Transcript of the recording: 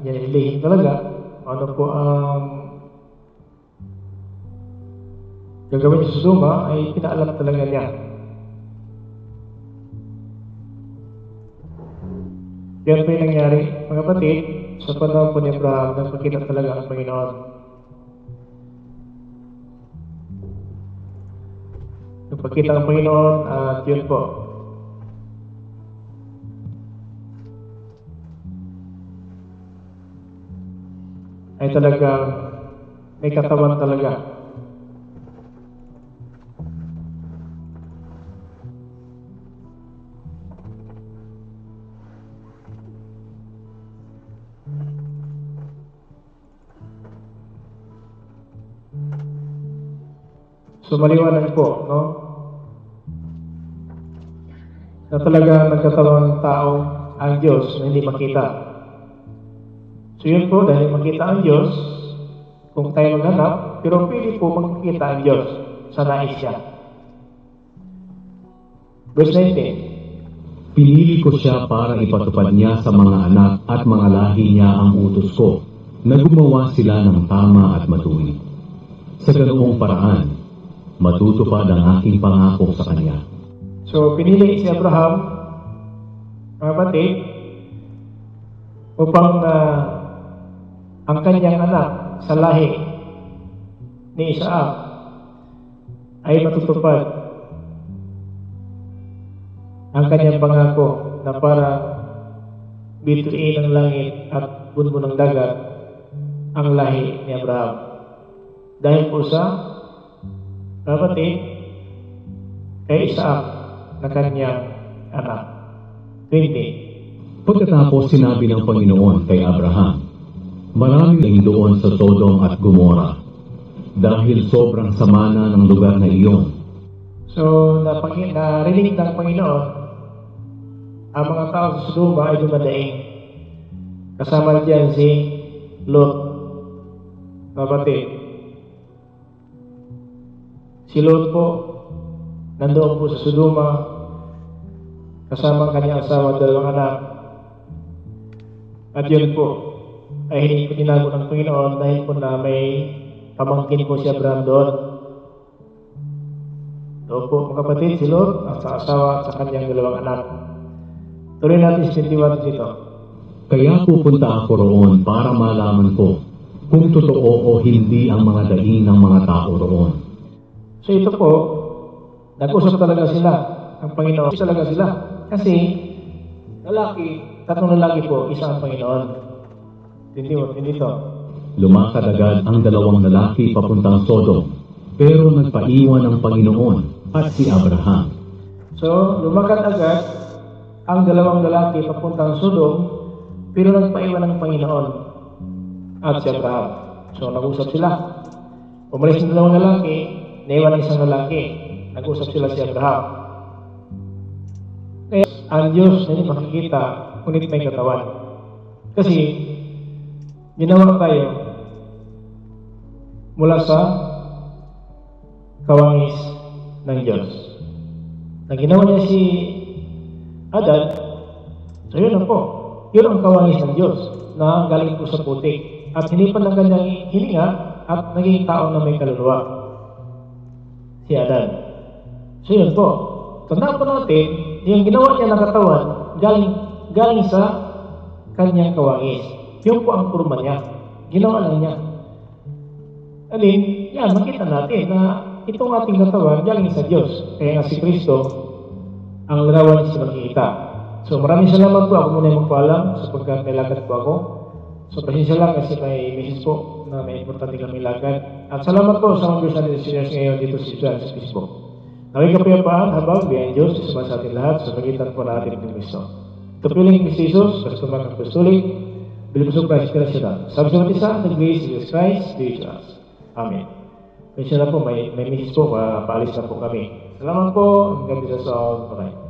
niya ilihim talaga ano po ang gagawin sa Sodoma ay pinaalam talaga niya. Yan po yung nangyari, mga kapatid, sa panahon po ni Abraham, nagpakita talaga ang Panginoon. Nagpakita ang Panginoon at yun po, ay talagang may katawan talaga. So maliwanag po, no? Na talaga nagkatawang tao ang Diyos na hindi makita. So yun po, dahil makita ang Diyos, kung tayo maghanap, pero pili po magkikita ang Diyos sa nais siya. Verse 19. Pinili ko siya para ipatupad niya sa mga anak at mga lahi niya ang utos ko, na gumawa sila ng tama at matuwid. Sa ganoong paraan, matutupad ang aking pangako sa kanya. So, pinili si Abraham, mga kapatid, upang ah, ang kanyang anak sa lahi ni Isaac ay matutupad ang kanyang pangako na para bituin ng langit at bunbun ng dagat ang lahi ni Abraham. Dahil po sa kapatid kay Isaac na kanyang anak. 20. Pagkatapos sinabi ng Panginoon kay Abraham, Marami ang doon sa Sodom at Gomora, dahil sobrang sama na ng lugar na iyon. So, napaki- narinig ng Panginoon, ang mga tao sa Sodoma ay dumadaing. Kasama diyan si Lot, kapatid. Si Lot po, nandoon po sa Sodoma, kasama ang kanyang asawa at dalawang anak. At yun po, ay tinago ng Panginoon dahil po na may pamangkin po si Abraham doon. Doon po mga kapatid, si Lot, at sa asawa at sa kanyang dalawang anak. Tuloy natin si 21 dito. Kaya pupunta ako roon para malaman ko kung totoo o hindi ang mga daing ng mga tao roon. So ito po, nag-usap talaga sila, ang Panginoon. Talaga sila. Kasi, lalaki, tatlong lalaki po, isa ang Panginoon. Hindi mo, hindi to. Lumakad agad ang dalawang lalaki papuntang Sodom, pero nagpaiwan ang Panginoon at si Abraham. So, lumakad agad ang dalawang lalaki papuntang Sodom, pero nagpaiwan ng Panginoon at si Abraham. So, nag-usap sila. Umalis ang dalawang lalaki, naiwan ang isang lalaki. Nag-usap sila si Abraham. Kaya, ang Diyos na hindi makikita, ngunit may katawan. Kasi, ginawa tayo mula sa kawangis ng Diyos. Na ginawa niya si Adan, so yun na po. Yun ang kawangis ng Diyos na galing po sa putik. At hinipan ng kanyang hininga at naging tao na may kaluluwa. Si Adan. So yun po. Tandaan po natin, yung ginawa niya ng katawan, galing, galing sa kanyang kawangis. Yun po ang kurma niya. Ginawa lang niya. Alin, yan, makita natin na itong ating katawan galing sa Diyos. Kaya nga si Kristo, ang larawan sa makikita. So maraming salamat po. Ako muna yung magpaalam sapagkat may lakad po ako. So pasensya lang kasi may message po na may importante kami lakad. At salamat po sa mga Diyos natin sinners ngayon dito sa Israel sa Facebook. Naway kapayapaan habang biyahin Diyos isama sa ating lahat sa pagitan po ng Kristo. Ito yung Kristo Jesus, Pastor Mark Apostolic, Bilibusog Christ Christ Sabi sa isa, the grace Jesus Christ, be with us. Amen. Pasensya na po, may, may message po, pa, paalis na po kami. Salamat po, ang ganda sa all. Bye-bye.